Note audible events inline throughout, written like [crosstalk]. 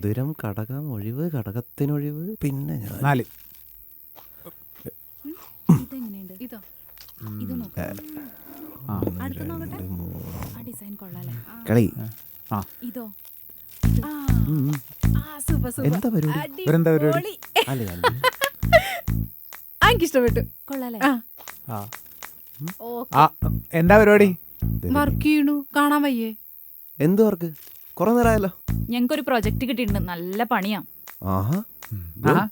ഉതിരം കടകം ഒഴിവ് കടകത്തിനൊഴിവ് പിന്നെ ഞാൻ നാല്. ഇതെങ്ങനെയുണ്ട്? ഇതോ. ഇത് നോക്ക്. ആ. അടുത്ത നോക്കട്ടെ. ആ ഡിസൈൻ കൊള്ളാല്ലേ? കളി. ആ. ഇതോ. ആ. Super super. എന്താ പരിപാടി? ഇവരെന്താ പരിപാടി? അല്ല എനിക്കിഷ്ടപ്പെട്ടു കൊള്ളാല്ലേ? ആ. ആ. ഓക്കെ. ആ എന്താ പരിപാടി? വർക്ക് ചെയ്യണു. കാണാൻ വയ്യേ. എന്ത് വർക്ക്? കുറെ നേരമായല്ലോ ഞങ്ങൾക്കൊരു പ്രോജക്റ്റ് കിട്ടിയിട്ടുണ്ട്. നല്ല പണിയാ. ആഹാ. ആ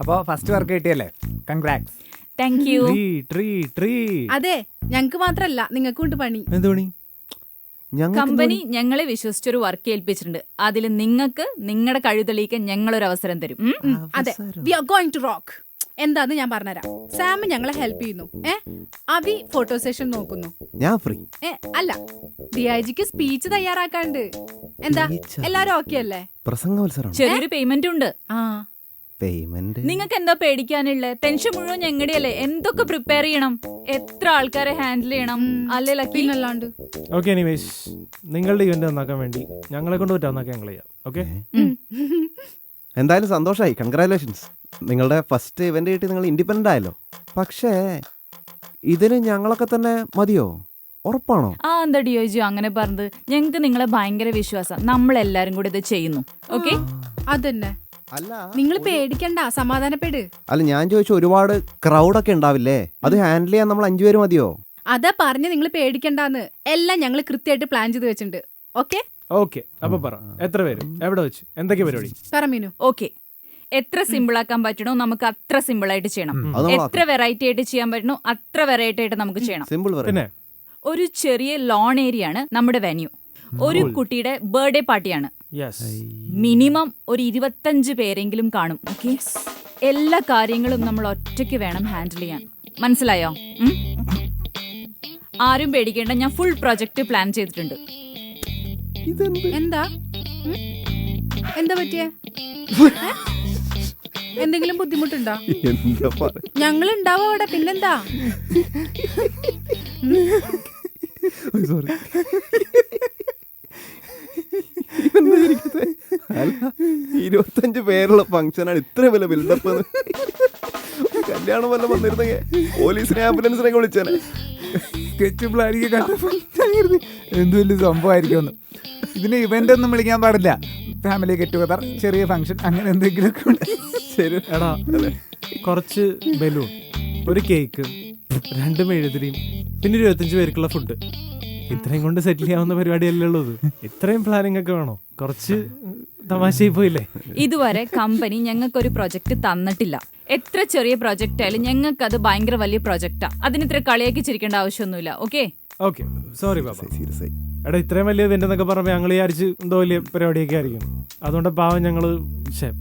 അപ്പോൾ ഫസ്റ്റ് വർക്ക് കിട്ടിയല്ലേ? Congrats thank you treat treat treat. അതെ ഞങ്ങക്ക് മാത്രല്ല നിങ്ങൾക്കും ഉണ്ട് പണി. എന്ത് പണി? ഞങ്ങൾക്ക് കമ്പനി ഞങ്ങളെ വിശ്വസിച്ചൊരു വർക്ക് ഏൽപ്പിച്ചിട്ടുണ്ട്. അതിൽ നിങ്ങൾക്ക് നിങ്ങളുടെ കഴിവ് തെളിയിക്കാൻ ഞങ്ങളൊരു അവസരം തരും. ഉം? ഉം, അതെ we are going to rock എന്താന്ന് ഞാൻ പറഞ്ഞുതരാം. സാം ഞങ്ങളെ ഹെൽപ്പ് ചെയ്യുന്നു. ഏ? അവി ഫോട്ടോ സെഷൻ നോക്കുന്നു. ഞാൻ ഫ്രീ ഏ അല്ല. ഡി ഐ ജിക്ക് സ്പീച്ച് തയ്യാറാക്കാണ്ട് എന്താ? എല്ലാരും ഓക്കെ അല്ലേ? പ്രസംഗ മത്സരം ചെറിയൊരു പേയ്മെന്റ് ഉണ്ട്. ആ. പേയ്മെന്റ് നിങ്ങൾക്ക് എന്താ പേടിക്കാനുള്ളത് ടെൻഷൻ മുഴുവൻ ഞങ്ങളുടെയല്ലേ എന്തൊക്കെ പ്രിപ്പയർ ചെയ്യണം? എത്ര ആൾക്കാരെ ഹാൻഡിൽ ചെയ്യണം? അല്ലേ ലക്കി പിന്നല്ലാണ്ട്. ഓക്കെ എനിവേഷ് നിങ്ങളുടെ ഇവന്റ് നന്നാക്കാൻ വേണ്ടി ഞങ്ങളെ കൊണ്ട് പറ്റാന്നാക്കാൻ ഞങ്ങൾ ചെയ്യാം. ഓക്കെ എന്തായാലും സന്തോഷമായി കൺഗ്രാലേഷൻസ് നിങ്ങളുടെ ഫസ്റ്റ് ഇവന്റ് കിട്ടി നിങ്ങൾ ഇൻഡിപെൻഡന്റ് ആയല്ലോ. പക്ഷേ ഇതിന് ഞങ്ങളൊക്കെ തന്നെ മതിയോ? ഉറപ്പാണോ? ആ എന്താ ഡിയോജി അങ്ങനെ പറഞ്ഞത്. ഞങ്ങൾക്ക് നിങ്ങളെ ഭയങ്കര വിശ്വാസം. നമ്മളെല്ലാരും കൂടി ഇത് ചെയ്യുന്നു. ഓക്കെ അതന്നെ. അല്ല നിങ്ങൾ പേടിക്കണ്ട സമാധാനപ്പെട്. അല്ല ഞാൻ ചോദിച്ചു ഒരുപാട് ക്രൗഡൊക്കെ ഉണ്ടാവില്ലേ? അത് ഹാൻഡിൽ ചെയ്യാൻ നമ്മൾ അഞ്ചുപേര് മതിയോ? അതാ പറഞ്ഞ് നിങ്ങൾ പേടിക്കണ്ടെന്ന്. എല്ലാം ഞങ്ങൾ കൃത്യമായിട്ട് പ്ലാൻ ചെയ്ത് വെച്ചിട്ടുണ്ട്. ഓക്കെ ഓക്കെ അപ്പൊ പറ. എത്ര പേര്? എവിടെ വെച്ച്? എന്തൊക്കെ പരിപാടി? പറമീനു ഓക്കെ. എത്ര സിമ്പിൾ ആക്കാൻ പറ്റണോ നമുക്ക് അത്ര സിമ്പിൾ ആയിട്ട് ചെയ്യണം. എത്ര വെറൈറ്റി ആയിട്ട് ചെയ്യാൻ പറ്റണോ അത്ര വെറൈറ്റി ആയിട്ട് നമുക്ക് ചെയ്യണം. സിമ്പിൾ പിന്നെ? ഒരു ചെറിയ ലോൺ ഏരിയ ആണ് നമ്മുടെ വെന്യൂ ഒരു കുട്ടിയുടെ ബർത്ത്ഡേ പാർട്ടിയാണ് യെസ് മിനിമം ഒരു ഇരുപത്തഞ്ച് പേരെങ്കിലും കാണും. ഓക്കെ എല്ലാ കാര്യങ്ങളും നമ്മൾ ഒറ്റയ്ക്ക് വേണം ഹാൻഡിൽ ചെയ്യാൻ. മനസ്സിലായോ? ആരും പേടിക്കേണ്ട. ഞാൻ ഫുൾ പ്രൊജക്ട് പ്ലാൻ ചെയ്തിട്ടുണ്ട്. എന്താ? എന്താ പറ്റിയ? [laughs] എന്തെങ്കിലും ബുദ്ധിമുട്ടുണ്ടോ? എന്താ ഞങ്ങൾ ഉണ്ടാവും അവിടെ പിന്നെന്താ? സോറി ഇരുപത്തഞ്ച് പേരുള്ള ഫംഗ്ഷനാണ് ഇത്ര വില ബിൽഡപ്പ് കല്യാണം വല്ല വന്നിരുന്നെങ്കിൽ പോലീസിനെ ആംബുലൻസിനെ വിളിച്ചേനെ. സ്കെച്ച് പ്ലാനിക്ക് കണ്ടപ്പോൾ എന്ത് വലിയ സംഭവമായിരിക്കുമെന്ന്. ഇതിന് ഇവന്റ് ഒന്നും വിളിക്കാൻ പാടില്ല. ഫാമിലി ഗെറ്റ് ടുഗദർ ചെറിയ ഫംഗ്ഷൻ അങ്ങനെ എന്തെങ്കിലും ശരി. എടാ കുറച്ച് ബലൂൺ ഒരു കേക്ക് രണ്ട് മെഴുതിരിയും പിന്നെ ഇരുപത്തഞ്ച് പേർക്കുള്ള ഫുഡ് ഇത്രയും കൊണ്ട് സെറ്റിൽ ചെയ്യാവുന്ന പരിപാടിയല്ലേ ഉള്ളത് ഇത്രയും പ്ലാനിങ് ഒക്കെ വേണോ? കുറച്ച് തമാശയായി പോയില്ലേ? ഇതുവരെ കമ്പനി ഞങ്ങൾക്ക് ഒരു പ്രൊജക്ട് തന്നിട്ടില്ല. എത്ര ചെറിയ പ്രൊജക്റ്റ് ആയാലും ഞങ്ങൾക്ക് അത് ഭയങ്കര വലിയ പ്രൊജക്റ്റാ അതിന് ഇത്ര കളിയാക്കി ചിരിക്കേണ്ട ആവശ്യമൊന്നുമില്ല okay okay sorry Baba. Serious ആയി എടാ ഇത്രയും വലിയ ഇതിന്റെ എന്നൊക്കെ പറയുമ്പോൾ ഞങ്ങൾ വിചാരിച്ച് എന്തോ വലിയ പരിപാടിയൊക്കെ ആയിരിക്കും. അതുകൊണ്ട് പാവം ഞങ്ങൾ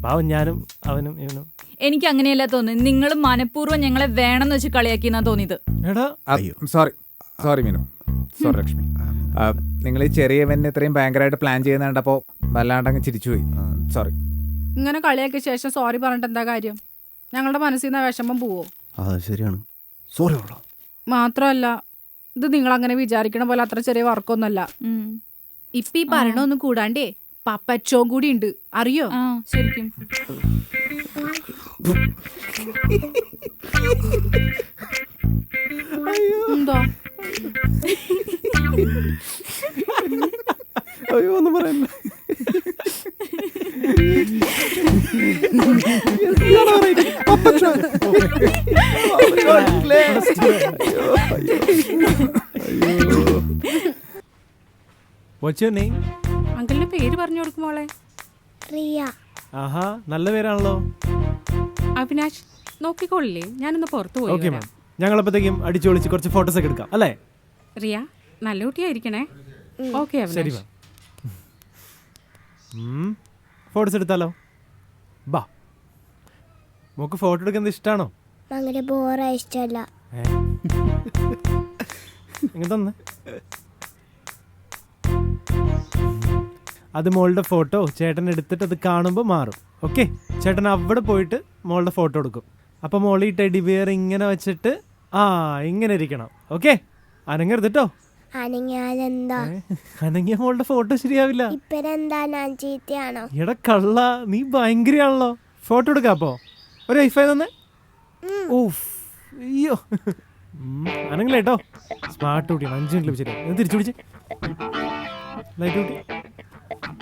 പാവം ഞാനും അവനും ഇവനും. എനിക്ക് അങ്ങനെയല്ല തോന്നുന്നത്. നിങ്ങൾ മനഃപൂർവം ഞങ്ങളെ വേണമെന്ന് വെച്ച് കളിയാക്കിയെന്നാ തോന്നിയത്. എടാ sorry. Sorry Meenu. Sorry Lakshmi. നിങ്ങൾ ഈ ചെറിയ ഇവന്റ് ഇത്രയും ഭയങ്കരമായിട്ട് പ്ലാൻ ചെയ്യുന്ന കണ്ടപ്പോൾ വല്ലാണ്ടങ്ങ് ചിരിച്ചുപോയി. സോറി. ഇങ്ങനെ കളിയാക്കിയ ശേഷം സോറി പറഞ്ഞിട്ട് എന്താ കാര്യം? ഞങ്ങളുടെ മനസ്സിൽ നിന്ന് വിഷമം പോവോ? ശരിയാണ്. സോറി മാത്രമല്ല ഇത് നിങ്ങൾ അങ്ങനെ വിചാരിക്കണ പോലെ അത്ര ചെറിയ വർക്കൊന്നല്ല ഉം. ഇപ്പൊ ഈ പറയണൊന്നും കൂടാണ്ടേ പപ്പച്ചോം കൂടി ഉണ്ട് അറിയോ? ആ ശരിക്കും. എന്തോ? അയ്യോ ഒന്നും പറയല്ല [laughs] [laughs] വാട്സ് യുവർ നെയിം അങ്കിളിന് പേര് പറഞ്ഞു കൊടുക്കും മോളെ. റിയ. ആഹാ നല്ല പേരാണല്ലോ. അവിനാഷ് നോക്കിക്കോളില്ലേ? ഞാനൊന്ന് പുറത്തു പോയി ഓക്കെ വരാം. മാം. ഞങ്ങളപ്പോഴത്തേക്കും അടിച്ചു പൊളിച്ച് കുറച്ച് ഫോട്ടോസ് ഒക്കെ എടുക്കാം അല്ലേ? റിയ നല്ല കുട്ടിയായിരിക്കണേ. ഓക്കെ ശരി അവിനാഷ് മാം ഫോട്ടോസ് എടുത്താലോ? ബാ. മോക്ക് ഫോട്ടോ എടുക്കുന്നത് ഇഷ്ടമാണോ അങ്ങനെ ബോറാ ഇഷ്ടമല്ല. ഏ? തന്നെ. അത് മോളുടെ ഫോട്ടോ. ചേട്ടൻ എടുത്തിട്ട് അത് കാണുമ്പോൾ മാറും. ഓക്കെ ചേട്ടൻ അവിടെ പോയിട്ട് മോളുടെ ഫോട്ടോ എടുക്കും. അപ്പോൾ മോളി ഈ ടെഡി ബിയർ ഇങ്ങനെ വെച്ചിട്ട് ആ ഇങ്ങനെ ഇരിക്കണം. ഓക്കെ അനങ്ങരുത് കേട്ടോ അനങ്ങിയ മോളുടെ ഫോട്ടോ ശരിയാവില്ല. എടാ കള്ള നീ ഭയങ്കരയാണല്ലോ. ഫോട്ടോ എടുക്കാപ്പോ ഒരു വൈഫൈ തന്നെ. ഓഫ് അയ്യോ. അനങ്ങില്ല കേട്ടോ സ്മാർട്ട് കുട്ടിയാണ് അഞ്ച് മിനിറ്റ് ലഭിച്ചില്ല? തിരിച്ചു പിടിച്ച്. ലൈറ്റ് കുട്ടി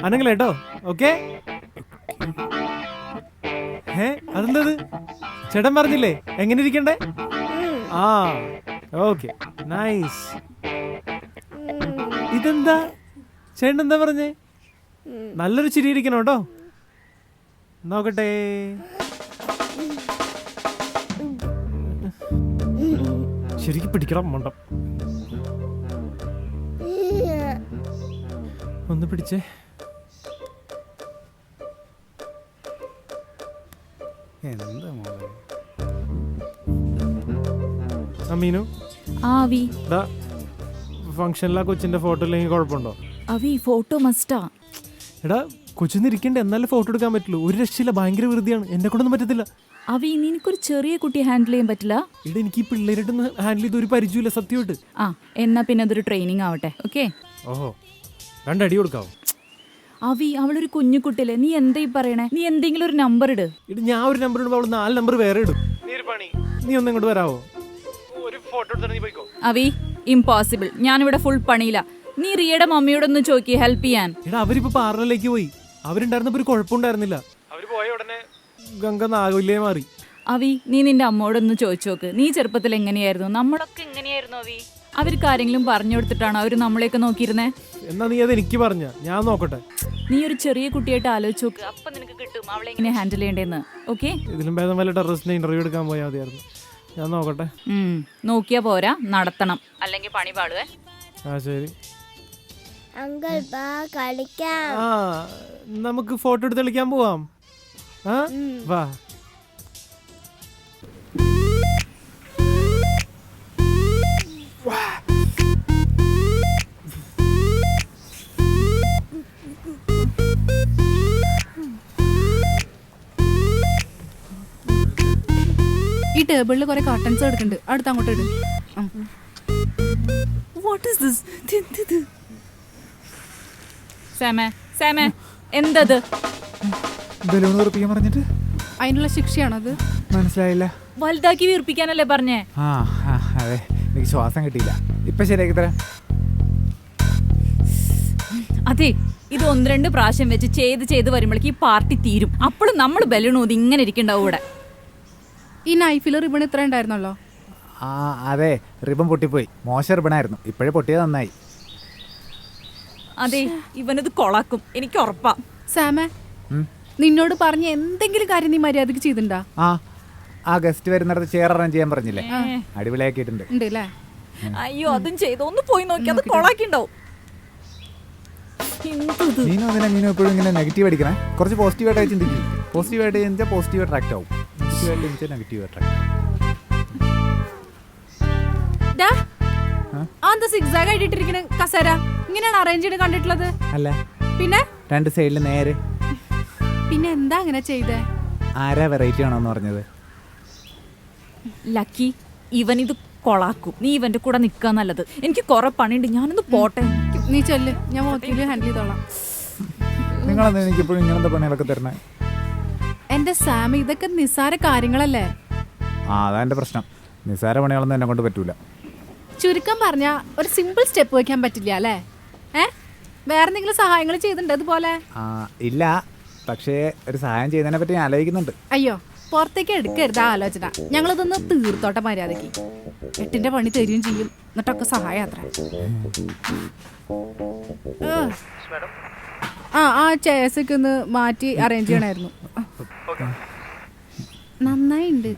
അനങ്ങില്ല കേട്ടോ ഓക്കെ? ഏ അതെന്തത്? ചേട്ടൻ പറഞ്ഞില്ലേ എങ്ങനെ ഇരിക്കണ്ടേ ആ ഓക്കെ നൈസ്. ഇതെന്താ? ചേട്ടൻ എന്താ പറഞ്ഞേ? നല്ലൊരു ചിരി ഇരിക്കണം കേട്ടോ നോക്കട്ടെ. ശരിക്കും പിടിക്കണം മണ്ടം. ഒന്ന് പിടിച്ചേ. എന്താ മോളെ അമീനു ആ അവി ഡാ ഫംഗ്ഷനിലാ കൊച്ചിന്റെ ഫോട്ടോ ഇല്ലെങ്കിൽ കുഴപ്പമുണ്ടോ? അവി ഫോട്ടോ മസ്റ്റാ എടാ കൊച്ചിന്ന് ഇരിക്കണ്ടേ എന്നാലും ഫോട്ടോ എടുക്കാൻ പറ്റുള്ളൂ. ഒരു രക്ഷയില്ല ഭയങ്കര വെറുതെയാണ്. എന്നെ കൊണ്ടൊന്നും പറ്റത്തില്ല. അവി നിനക്കൊരു ചെറിയ കുട്ടിയെ ഹാൻഡിൽ ചെയ്യാൻ പറ്റില്ല. ഇവിടെ എനിക്ക് ഈ പിള്ളേരായിട്ടൊന്ന് ഹാൻഡിൽ ചെയ്ത് ഒരു പരിചയമില്ല സത്യമായിട്ട്. ആ എന്നാ പിന്നെ അതൊരു ട്രെയിനിങ് ആവട്ടെ ഓക്കെ ഓഹോ രണ്ടടി കൊടുക്കാവോ? അവി അവളൊരു കുഞ്ഞു കുട്ടിയല്ലേ നീ എന്താ ഈ പറയണേ? നീ എന്തെങ്കിലും ഒരു നമ്പർ ഇട്. ഇട് ഞാൻ ഒരു നമ്പർ ഇടുമ്പോൾ അവൾ നാല് നമ്പർ വേറെ ഇടും. നീ ഒരു പണി നീ ഒന്ന് ഇങ്ങോട്ട് വരാവോ? ഒരു ഫോട്ടോ എടുത്തിട്ട് നീ പോയിക്കോ. അവി ഇമ്പോസിബിൾ ഞാനിവിടെ ഫുൾ പണിയില്ല നീ റിയയുടെ മമ്മിയോടൊന്ന് ചോദിക്കി ഹെൽപ്പ് ചെയ്യാൻ. എടാ അവരിപ്പോ പാർലറിലേക്ക് പോയി. അവരുണ്ടായിരുന്നപ്പോ ഒരു കുഴപ്പമുണ്ടായിരുന്നില്ല. അവർ പോയ ഉടനെ ഗംഗ നാഗവില്ലേ മാറി. അവി നീ നിന്റെ അമ്മയോടൊന്ന് ചോദിച്ചു നോക്ക് നീ ചെറുപ്പത്തിൽ എങ്ങനെയായിരുന്നു? നമ്മളൊക്കെ എങ്ങനെയായിരുന്നു അവി അവർക്ക് ആരെങ്കിലും പറഞ്ഞു കൊടുത്തിട്ടാണോ അവർ നമ്മളെയൊക്കെ നോക്കിയിരുന്നേ? എന്നാ നീ അത് എനിക്ക് പറഞ്ഞ. ഞാൻ നോക്കട്ടെ. നീ ഒരു ചെറിയ കുട്ടിയായിട്ട് ആലോചിച്ച് നോക്ക്. അപ്പൊ നിനക്ക് കിട്ടും. അവളെ എങ്ങനെ ഹാൻഡിൽ ചെയ്യേണ്ടതെന്ന് ഓക്കെ ഇതിലും ഭേദം വല്ല ടെററിസ്റ്റിനെ ഇന്റർവ്യൂ എടുക്കാൻ പോയാൽ മതിയായിരുന്നു. ഞാൻ നോക്കട്ടെ. നോക്കിയാ പോരാ. നടത്തണം. അല്ലെങ്കിൽ പണി പാടുവേ. ആ ശരി. അങ്കിൾ ബാ കളിക്കാം. ആ നമുക്ക് ഫോട്ടോ എടുത്ത് കളിക്കാൻ പോവാം. ആ? വാ. ടേബിളിൽ കുറെ കർട്ടൻസ് എടുക്കുന്നുണ്ട്. അടുത്ത് അങ്ങോട്ട് ഇടും. വാട്ട് ഇസ് ദിസ് സാമേ സാമേ എന്തത്? ബലൂൺ വീർപ്പിക്കാൻ പറഞ്ഞിട്ട്? അതിനുള്ള ശിക്ഷയാണത് മനസ്സിലായില്ല. വലുതാക്കി വീർപ്പിക്കാനല്ലേ പറഞ്ഞേ? ആ അതെ. എനിക്ക് ശ്വാസം കിട്ടിയില്ല. ഇപ്പൊ ശരിയാക്കി തരാം. അതെ ഇത് ഒന്ന് രണ്ട് പ്രാവശ്യം വെച്ച് ചെയ്ത് ചെയ്ത് വരുമ്പോഴേക്ക് ഈ പാർട്ടി തീരും. അപ്പോഴും നമ്മൾ ബലൂൺ ഊതി ഇങ്ങനെ ഇരിക്കണ്ടാവും ഇവിടെ. ഈ നൈഫിൽ റിബൺ ഇത്ര ഉണ്ടായിരുന്നല്ലോ? ആ അതെ. റിബൺ പൊട്ടിപ്പോയി. മോശം റിബണായിരുന്നു ഇപ്പോഴേ പൊട്ടിയത് നന്നായി. അതെ ഇവനത് കൊളാക്കും. എനിക്ക് ഉറപ്പാ. സാമേ നിന്നോട് പറഞ്ഞ എന്തെങ്കിലും കാര്യം നീ മര്യാദയ്ക്ക് ചെയ്തിണ്ടാ? ആ ആ ഗസ്റ്റ് വരുന്നിടത്ത് ചെയർ അറേഞ്ച് ചെയ്യാൻ പറഞ്ഞില്ലേ? അടിപൊളിയാക്കിയിട്ടുണ്ട്. അയ്യോ അതും ചെയ്തു. ഒന്ന് പോയി നോക്കി. അത് കൊളാക്കിണ്ടാവും. നീനോ അതിനെ മീനു എപ്പോഴും ഇങ്ങനെ നെഗറ്റീവ് അടിക്കണേ? കുറച്ച് പോസിറ്റീവായിട്ട് ചിന്തിക്കും. പോസിറ്റീവായിട്ട് ചിന്തിച്ചാൽ പോസിറ്റീവ് അട്രാക്ട് ആവും. നെഗറ്റീവായിട്ട് എനിക്ക് നെഗറ്റീവ് അട്രാക്ട് എന്താ സിക്സാഗ് ആയിട്ടിരിക്കണ കസേര? ഇങ്ങനെയാണ് അറേഞ്ച് ചെയ്ത് കണ്ടിട്ടുള്ളത്? അല്ല. പിന്നെ? രണ്ട് സൈഡിൽ നേരെ. പിന്നെ എന്താ അങ്ങനെ ചെയ്തേ? ആരാ വെറൈറ്റി ആണോന്ന് പറഞ്ഞത്? ലക്കി ഇവൻ ഇത് കൊളാക്കും. നീ ഇവന്റെ കൂടെ നിൽക്കാൻ നല്ലത്. എനിക്ക് കുറെ പണിയുണ്ട് ഞാനൊന്ന് പോട്ടെ. നീ ചെല്ല് ഞാൻ വക്കീൽ ഹാൻഡിൽ ചെയ്തോളാം. നിങ്ങളെന്താ എനിക്കിപ്പോഴും ഇങ്ങനത്തെ പണികളൊക്കെ തരണേ? എന്റെ സാം ഇതൊക്കെ നിസ്സാര കാര്യങ്ങളല്ലേ? ആ അതാ എന്റെ പ്രശ്നം. നിസ്സാര പണികളൊന്നും എന്നെ കൊണ്ട് പറ്റൂല. ചുരുക്കം പറഞ്ഞ ഒരു സിമ്പിൾ സ്റ്റെപ്പ് വെക്കാൻ പറ്റില്ല അല്ലേ? ഏ? വേറെ എന്തെങ്കിലും സഹായങ്ങൾ ചെയ്തിട്ടുണ്ട് അതുപോലെ ആ ഇല്ല. പക്ഷേ ഒരു സഹായം ചെയ്യുന്നതിനെ പറ്റി ഞാൻ ആലോചിക്കുന്നുണ്ട്. അയ്യോ പുറത്തേക്ക് എടുക്കരുത് ആ ആലോചന. ഞങ്ങളിതൊന്ന് തീർത്തോട്ടെ മര്യാദയ്ക്ക്. എട്ടിന്റെ പണി തരുകയും ചെയ്യും. എന്നിട്ടൊക്കെ സഹായം അത്ര ആ ആ ചേസൊക്കെ ഒന്ന് മാറ്റി അറേഞ്ച് ചെയ്യണമായിരുന്നു നന്നായിണ്ട്.